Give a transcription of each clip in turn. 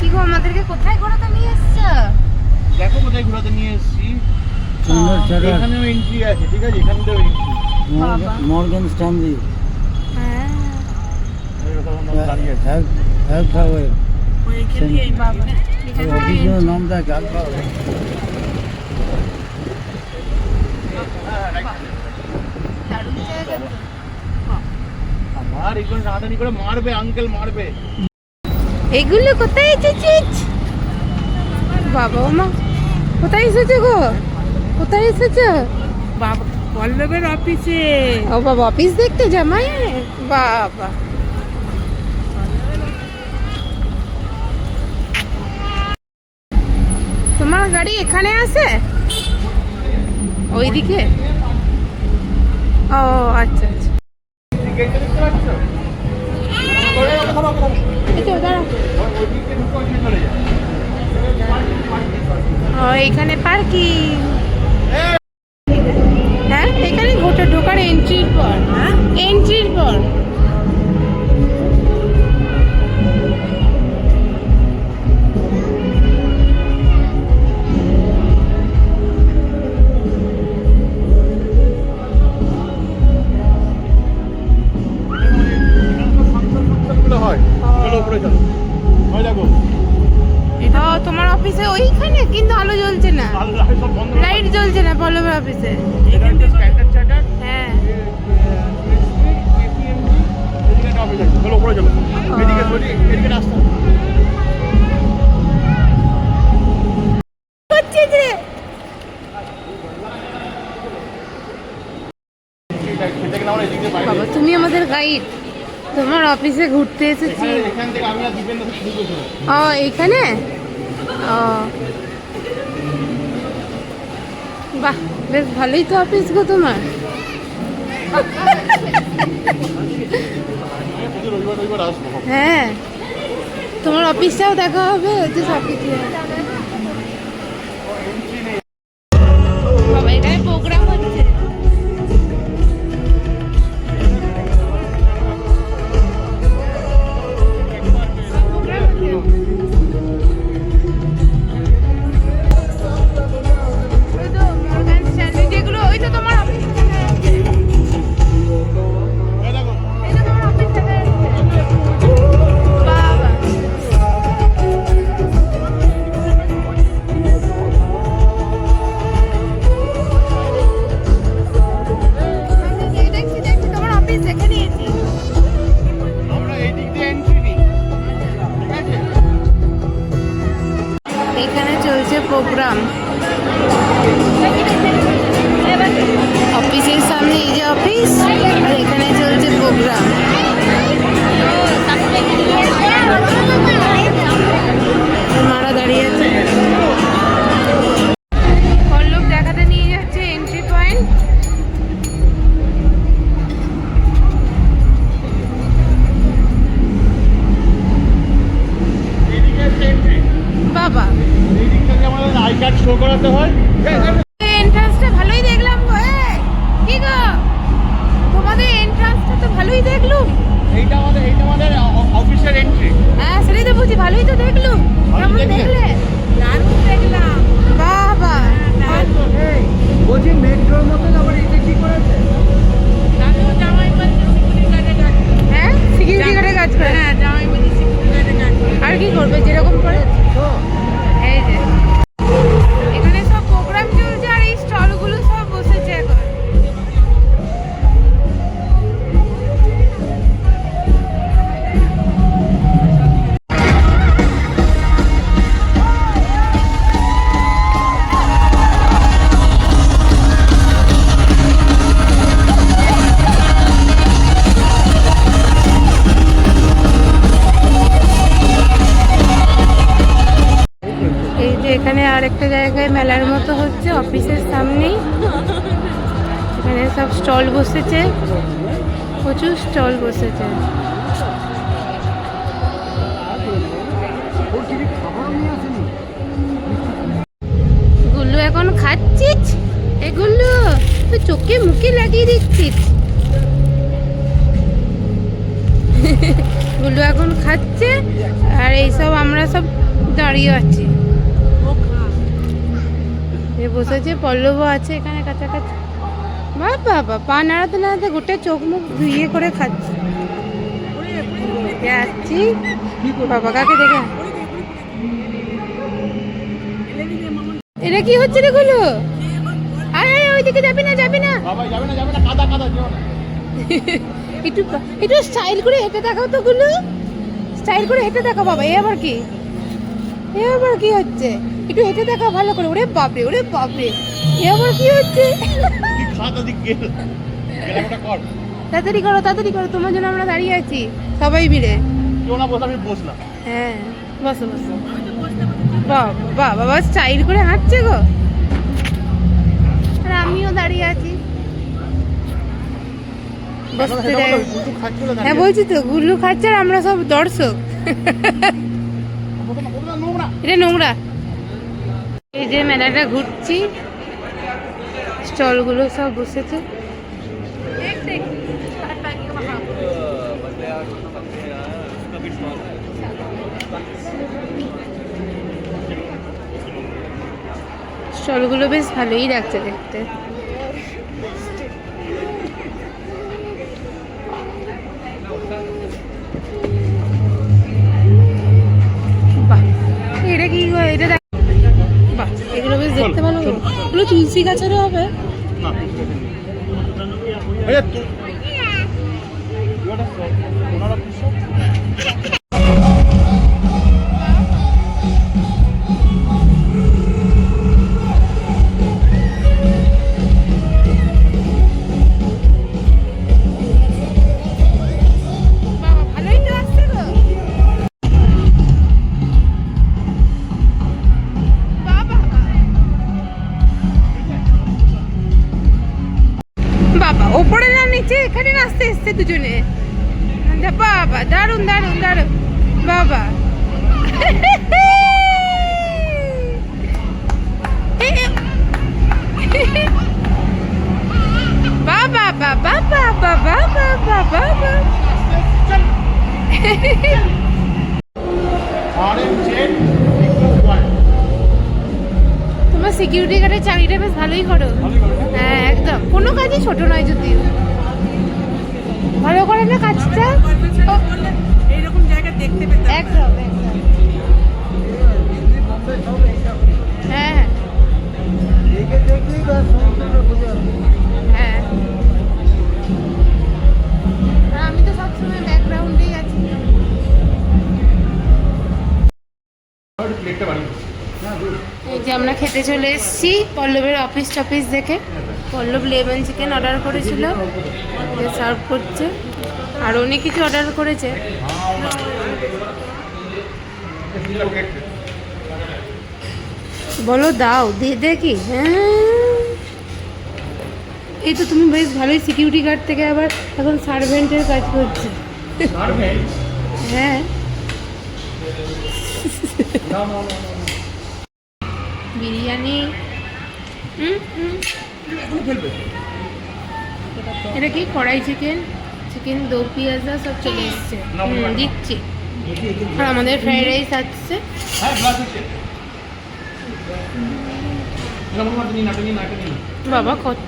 কি গো আমাদেরকে কোথায় ঘোরাতে নিয়ে এসছো? দেখো কোথায় ঘোরাতে নিয়ে এসেছি। সুন্দর জায়গা। এখানেও এন্ট্রি আছে ঠিক আছে? এখানেও এন্ট্রি বাবা। Morgan Stanley. হ্যাঁ। দাঁড়িয়ে আছে। হেল্প হেল্প পাওয়ে বাবা। এখানে অফিসের নাম দেখ হেল্প পাওয়ে দারুণ জায়গা তো। আমার এগুলো টানাটানি করে মারবে আঙ্কেল মারবে। এগুলো কোথায় এসেছিস? বাবা মা কোথায় এসেছে গো? কোথায় এসেছে? বাবা পল্লবের অফিসে। ও বাবা অফিস দেখতে জামাই? বাবা। তোমার গাড়ি এখানে আছে? ওইদিকে? ও আচ্ছা আচ্ছা। এখানে পার্কিং। হ্যাঁ এখানে ঢোকার এন্ট্রির পর হ্যাঁ? হচ্ছে যে সেটা কিনা আমরা এদিকে বাইরে বাবা তুমি আমাদের গাইড তোমার অফিসে ঘুরতে এসেছি। এখানে- এখান ও এইখানে ও। বাহ, বেশ ভালোই তো অফিস গো তোমার। হ্যাঁ তোমার অফিসটাও দেখা হবে যে সব কিছু কার্ড শো করাতে হয়। এন্ট্রান্সটা ভালোই দেখলাম কি গো? তোমাদের এন্ট্রান্সটা তো ভালোই দেখলুম। এইটা আমাদের এইটা আমাদের অফিসের এন্ট্রি হ্যাঁ সেটাই তো বলছি ভালোই তো দেখলুম। কেমন আরেকটা জায়গায় মেলার মতো হচ্ছে, অফিসের সামনেই। এখানে সব স্টল বসেছে, প্রচুর স্টল বসেছে। গুল্লু এখন খাচ্ছিস? এগুলো তুই চোখে মুখে লাগিয়ে দিচ্ছিস। গুল্লু এখন খাচ্ছে, আর এইসব আমরা সব দাঁড়িয়ে আছি। বসেছে পল্লবও আছে এখানে কাছাকাছি। বা বাবা পা নাড়াতে নাড়াতে গোটে চোখ মুখ ধুইয়ে করে খাচ্ছে। যাচ্ছি বাবা কাকে দেখে? এটা কি হচ্ছে রে গুলো? আরে ওইদিকে যাবি না যাবি না। একটু একটু স্টাইল করে হেঁটে দেখাও তো গুলো। স্টাইল করে হেঁটে দেখাও বাবা এ আবার কি? এ আবার কি হচ্ছে? একটু হেঁটে দেখাও ভালো করে। ওরে বাপরে ওরে বাপরে। এ আবার কি হচ্ছে? তাড়াতাড়ি করো তাড়াতাড়ি করো তোমার জন্য আমরা দাঁড়িয়ে আছি সবাই মিলে। হ্যাঁ বসো বসো। বাবা বাবা স্টাইল করে হাঁটছে গো। আর আমিও দাঁড়িয়ে আছি। বসতে দেয়। হ্যাঁ বলছি তো গুল্লু খাচ্ছে আর আমরা সব দর্শক। এটা নোংরা। এই যে মেলাটা ঘুরছি। স্টলগুলো সব বসেছে। স্টলগুলো বেশ ভালোই লাগছে দেখতে। এগুলো বেশ দেখতে ভালো। এগুলো তুলসী গাছেরও হবে সিকিউরিটি গার্ডের চাকরিটা বেশ ভালোই করো। হ্যাঁ একদম। কোনো কাজই ছোট নয় যদিও। ভালো করে না কাজটা? এইরকম জায়গা দেখতে পেতাম। একদম। হ্যাঁ হ্যাঁ। আমরা খেতে চলে এসেছি পল্লবের অফিস টফিস দেখে। পল্লব লেমন চিকেন অর্ডার করেছিল সার্ভ করছে। আর অনেক কিছু অর্ডার করেছে। বলো দাও দিয়ে দেখি হ্যাঁ। এই তো তুমি বেশ ভালোই সিকিউরিটি গার্ড থেকে আবার এখন সার্ভেন্টের কাজ করছে। হ্যাঁ। বিরিয়ানি। হুম হুম। এটা কি? কড়াই চিকেন চিকেন দো পিঁয়াজা সব চলে এসছে। দিচ্ছি। আর আমাদের ফ্রাইড রাইস আসছে বাবা কত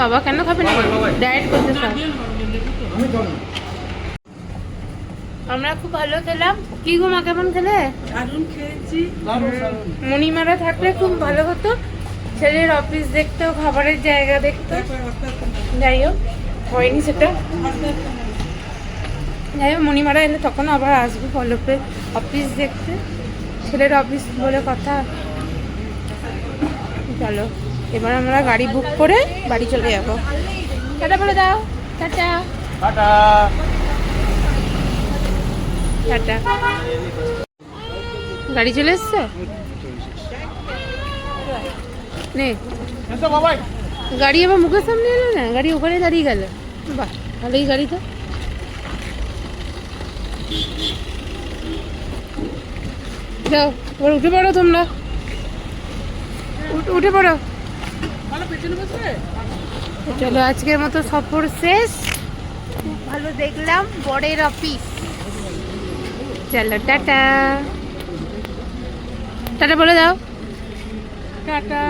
বাবা কেন খাবে না। ডায়েট করতে না। আমরা খুব ভালো খেলাম। কি গো মা কেমন খেলে? দারুণ খেয়েছি। মণিমারা থাকলে খুব ভালো হতো। ছেলের অফিস দেখতেও খাবারের জায়গা দেখতো যাই হোক হয়নি সেটা। যাই হোক মণিমারা এলে তখন আবার আসব পল্লবের অফিস দেখতে। ছেলের অফিস বলে কথা। চলো এবার আমরা গাড়ি বুক করে বাড়ি চলে যাব। টাটা বলে দাও। টাটা। টাটা। টাটা। গাড়ি চলে এসছে? নে। গাড়ি আবার মুখের সামনে এলো না? গাড়ি ওখানে দাঁড়িয়ে গেল। বাহ, ভালোই গাড়ি তো। যাও, এবার উঠে পড়ো তোমরা। উঠে পড়ো। চলো, আজকের মতো সফর শেষ। ভালো দেখলাম, বরের অফিস চলো টাটা। টাটা বলে দাও। টাটা।